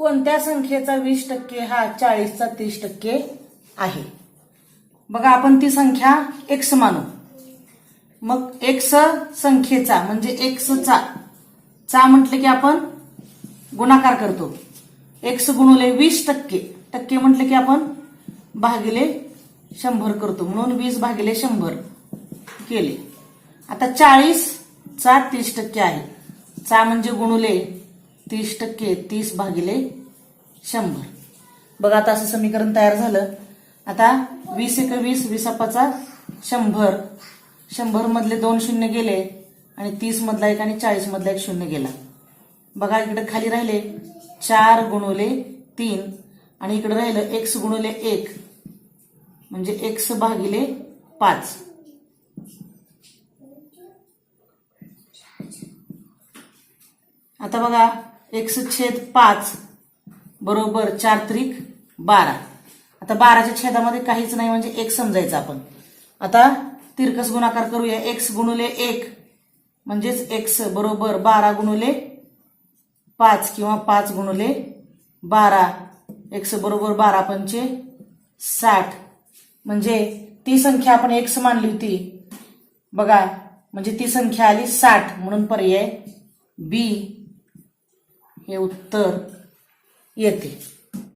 कोणत्या संख्येचा वीस टक्के हा चाळीसचा तीस टक्के आहे? बघा आपण ती संख्या एक्स मानू. मग एक्स संख्येचा म्हणजे एक्सचा चा म्हटलं की आपण गुणाकार करतो. एक्स गुणुले वीस टक्के टक्के म्हटलं की आपण भागिले शंभर करतो. म्हणून वीस भागिले शंभर केले. आता चाळीस चा तीस टक्के आहे. चा म्हणजे गुणुले तीस टक्के तीस भागिले शंभर. बघा आता असं समीकरण तयार झालं. आता वीस एक वीस वीसापाचा शंभर शंभर. मधले दोन शून्य गेले आणि तीस मधला एक आणि चाळीस मधला एक शून्य गेला. बघा इकडे खाली राहिले चार गुणवले तीन आणि इकडे राहिलं एक्स गुणवले एक. म्हणजे एक्स भागिले पाच. आता बघा एक्स छेद पाच बरोबर चार त्रिक बारा. आता बाराच्या छेदामध्ये काहीच नाही म्हणजे एक समजायचं आपण. आता तिरकस गुणाकार करूया. एक्स गुणुले एक म्हणजेच एक्स बरोबर बारा गुणुले पाच किंवा पाच गुणुले बारा. एक्स बरोबर बारा पंचे साठ. म्हणजे ती संख्या आपण एक्स मानली होती. बघा म्हणजे ती संख्या आली साठ म्हणून पर्याय बी. हे उत्तर येते